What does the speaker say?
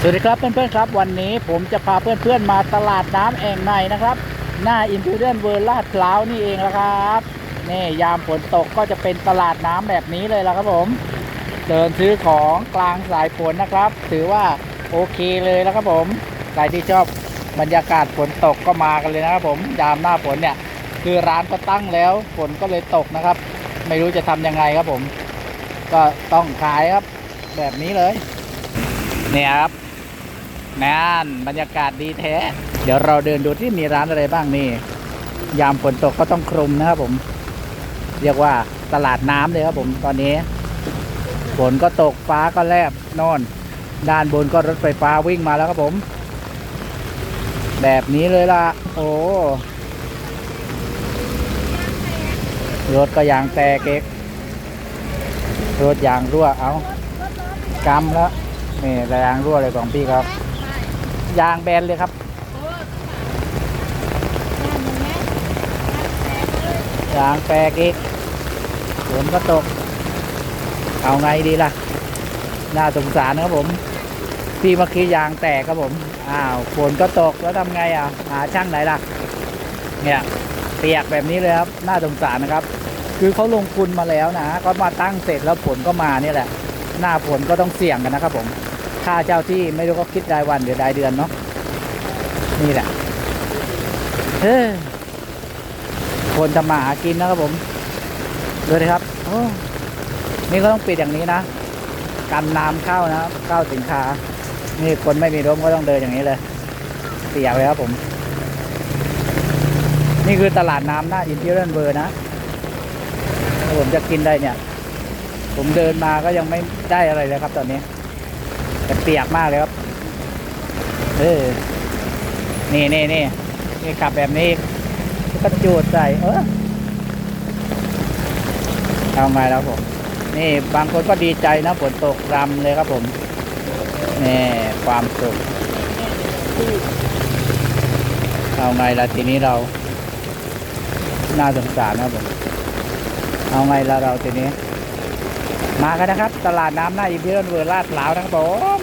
สวัสดีครับเพื่อนๆครับวันนี้ผมจะพาเพื่อนๆมาตลาดน้ำแอ่งในนะครับ หน้าอิน e เ i ียนเวิร์ลาดพร้าวนี่เองละครับนี่ยามฝนตกก็จะเป็นตลาดน้ำแบบนี้เลยละครับผม เดินซื้อของกลางสายฝนนะครับ ถือว่าโอเคเลยแล้วครับผมใครที่ชอบบรรยากาศฝนตกก็มากันเลยนะครับผมยามหน้าฝนเนี่ย คือร้านก็ตั้งแล้วฝนก็เลยตกนะครับ ไม่รู้จะทำยังไงครับผม ก็ต้องขายครับ แบบนี้เลย เนี่ยครับ นั่นบรรยากาศดีแท้ เดี๋ยวเราเดินดูที่มีร้านอะไรบ้างนี่ ยามฝนตกก็ต้องคลุมนะครับผม เรียกว่าตลาดน้ำเลยครับผมตอนนี้ ฝนก็ตกฟ้าก็แลบนอน ด้านบนก็รถไฟฟ้าวิ่งมาแล้วครับผม แบบนี้เลยล่ะ โอ้รถก็ยางแตกเก๊กรถยางรั่วเอากำแล้วนี่ยางรั่วเลยของพี่ครับ ยางแบนเลยครับยางแตกอีกฝนก็ตก เอาไงดีล่ะ น่าสงสารนะครับผมพี่เมื่อกี้ยางแตกครับผม อ้าวฝนก็ตกแล้วทำไงอะ หาช่างไหนล่ะ เนี่ยเปียกแบบนี้เลยครับ น่าสงสารนะครับ คือเขาลงทุนมาแล้วนะ ก็มาตั้งเสร็จแล้วฝนก็มาเนี่แหละ หน้าฝนก็ต้องเสี่ยงกันนะครับผม ค่าเจ้าที่ไม่รู้ก็คิดรายวันหรือรายเดือนเนาะนี่แหละเฮ้ยคนทำมาหากินนะครับผมดูเลยครับโอ้นี่ก็ต้องปิดอย่างนี้นะกันน้ำเข้านะเข้าสินค้า นี่คนไม่มีร่มก็ต้องเดินอย่างนี้เลยเปียกเลยครับผม นี่คือตลาดน้ำหน้าอินเทอร์เบอร์นะผมจะกินได้เนี่ย ผมเดินมาก็ยังไม่ได้อะไรเลยครับตอนนี้ แต่เปียกมากเลยครับ เออ นี่นี่นี่นี่ขับแบบนี้ ก็จูดใส่ เออเอาไงแล้วผม นี่บางคนก็ดีใจนะฝนตกรำเลยครับผม นี่ความสุขเอาไงล่ะทีนี้เรา น่าสงสารนะผม เอาไงล่ะเราทีนี้ มากันนะครับ ตลาดน้ำหน้าอิมพีเรียลเวอร์ลาดหล้าวนะครับผม